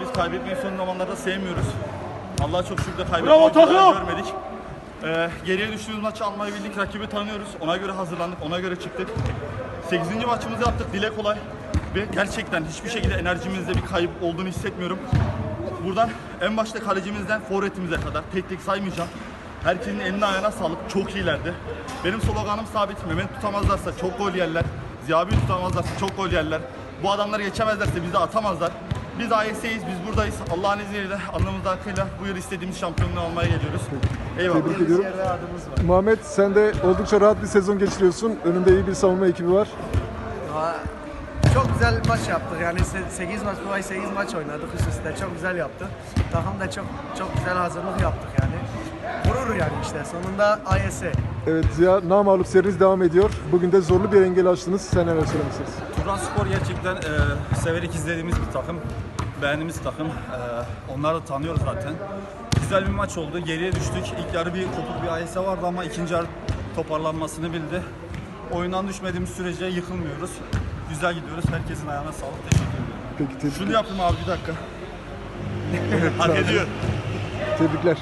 Biz kaybetmeyi son zamanlarda sevmiyoruz. Allah'a çok şükür de kaybetmeyi görmedik. Ee, geriye düştüğümüz maçı almayı bildik. Rakibi tanıyoruz. Ona göre hazırlandık. Ona göre çıktık. 8. maçımızı yaptık. Dile kolay. Ve gerçekten hiçbir şekilde enerjimizde bir kayıp olduğunu hissetmiyorum. Buradan en başta kalecimizden forvetimize kadar tek tek saymayacağım. Herkesin eline ayağına sağlık. Çok iyilerdi. Benim sloganım sabit. Mehmet tutamazlarsa çok gol yerler. Ziya abi tutamazlarsa çok gol yerler. Bu adamlar geçemezlerse bizi atamazlar. Biz AYS'yiz, biz buradayız. Allah'ın izniyle, alnımızda akıyla bu yıl istediğimiz şampiyonluğu almaya geliyoruz. Eyvallah. Tebrik ediyorum. Muhammed sen de oldukça rahat bir sezon geçiriyorsun. Önünde iyi bir savunma ekibi var. Çok güzel maç yaptık yani 8 maç bu ay 8 maç oynadık üst üste çok güzel yaptık. Takım da çok çok güzel hazırlık yaptık yani. Gurur yani işte sonunda AYS. Evet Ziya namağlup seriniz devam ediyor. Bugün de zorlu bir engel aştınız. Sen neler söylemek istersin? Turan Spor gerçekten e, severek izlediğimiz bir takım. Beğendiğimiz takım. E, onları da tanıyoruz zaten. Güzel bir maç oldu. Geriye düştük. İlk yarı bir kopuk bir AYS vardı ama ikinci yarı toparlanmasını bildi. Oyundan düşmediğimiz sürece yıkılmıyoruz. Güzel gidiyoruz. Herkesin ayağına sağlık. Teşekkür ederim. Peki tebrik- Şunu yaptım abi bir dakika. Hak ediyor. tebrikler.